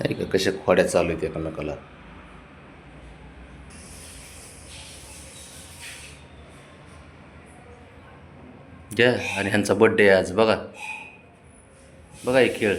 नाही का कशा खोड्या चालू आहेत एकमेकाला? घ्या आणि ह्यांचा बड्डे आहे आज बघा. बघा हे खेळ.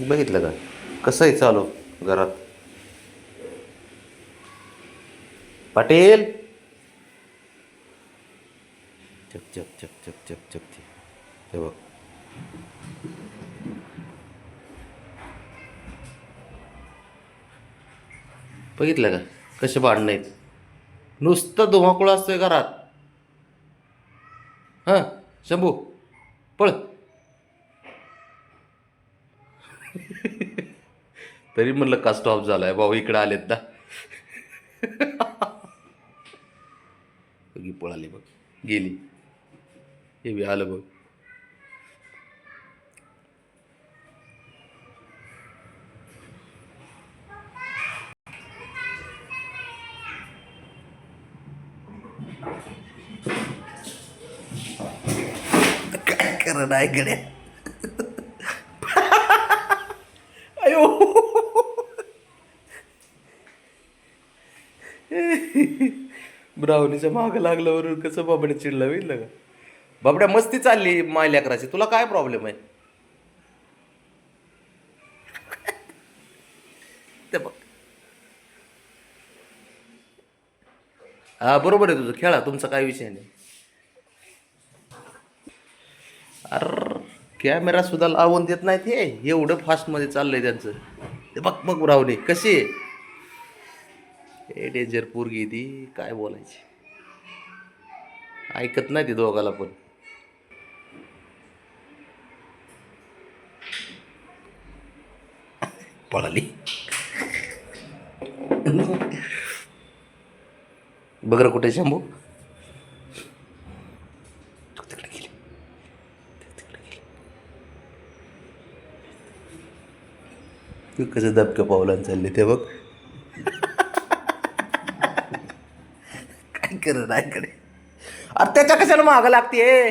बघितलं का? कसं आहे चालू घरात? पाटील! चक चक चक चक चक चक ते हे बघ. बघितलं का? कसे भांडणं आहेत? नुसतं धुमाकूळ असतोय घरात. हां शंभू पळ. तरी म्हणलं का स्टॉप झालाय? भाऊ इकडे आलेत ना. बघी पळाली बघ. गेली. हे बी आलं बघ. काय करा नाही गड्या? ब्रावणीच्या माग लागल्यावर कसं बाबड्या चिडला होईल का? बाबड्या मस्ती चालली माय लेकराची. तुला काय प्रॉब्लेम आहे? ते बघ. हा बरोबर आहे तुझं. खेळा तुमचा काय विषय नाही. अर कॅमेरा सुद्धा लावून देत नाहीत हे. एवढं फास्टमध्ये चाललंय त्यांचं. ते बघ बघ रावणे कशी आहे? हे डेंजर पोरगी ती. काय बोलायची? ऐकत नाही ती दोघाला पण. पळाली. बघ कुठे शंभू. तिकडे गेली. तिकडे गेली. कसं दबक्या पावलान चालले ते बघ. काय कर अरे त्याच्या कशाला मागं लागते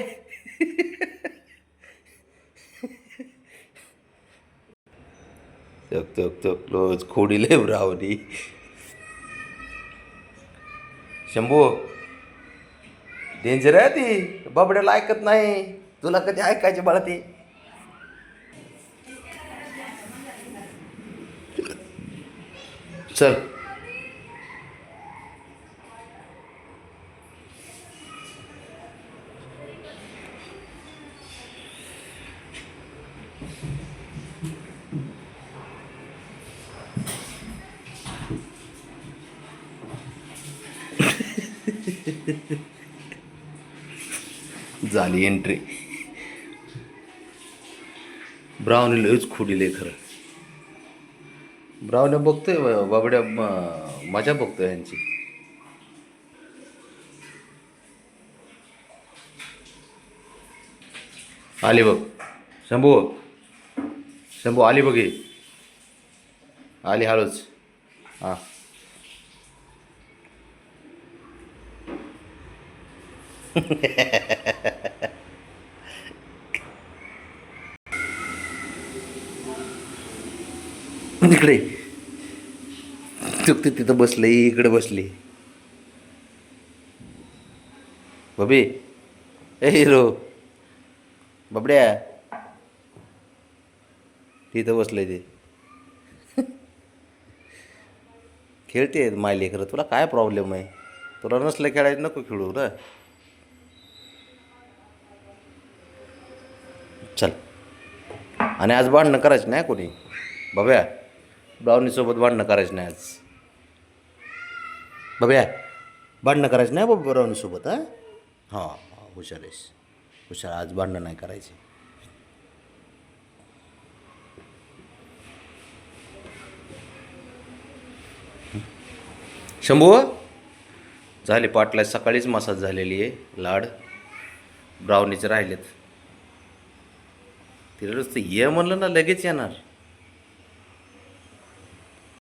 तक तक तक रोज खोडीले रावणी. शंभू डेंजर आहे ती. बाबड्याला ऐकत नाही. तुला कधी ऐकायचे बाळा ती? चल. झाली एंट्री ब्राऊन लयच खुडीले खरं. ब्राऊन बघतोय बाबड्या मजा बघतोय यांची. आली बघ. शंभू. शंभू आली बघे. आली हळूच. हां. तिकडे चुकते तिथं बसले इकडे बसली. बबी. ए हिरो. बबड्या. तिथं बसलंय ते. खेळते माय लेकरं तुला काय प्रॉब्लेम आहे? तुला नसलं खेळायचं नको खेळू ना चल. आणि आज भांडणं करायचं नाही कोणी? बब्या ब्राउनीसोबत भांडणं करायचं नाही आज. बब्या भांडणं करायचं नाही बाबा ब्राउनीसोबत हां हां? हां हुशार आहेस. हुशार आज भांडणं नाही करायचे. शंभू? झाले पाटला सकाळीच मसाज झालेली आहे लाड. ब्राउनीचे राहिलेत. तिला नुसतं ये म्हणलं ना लगेच येणार.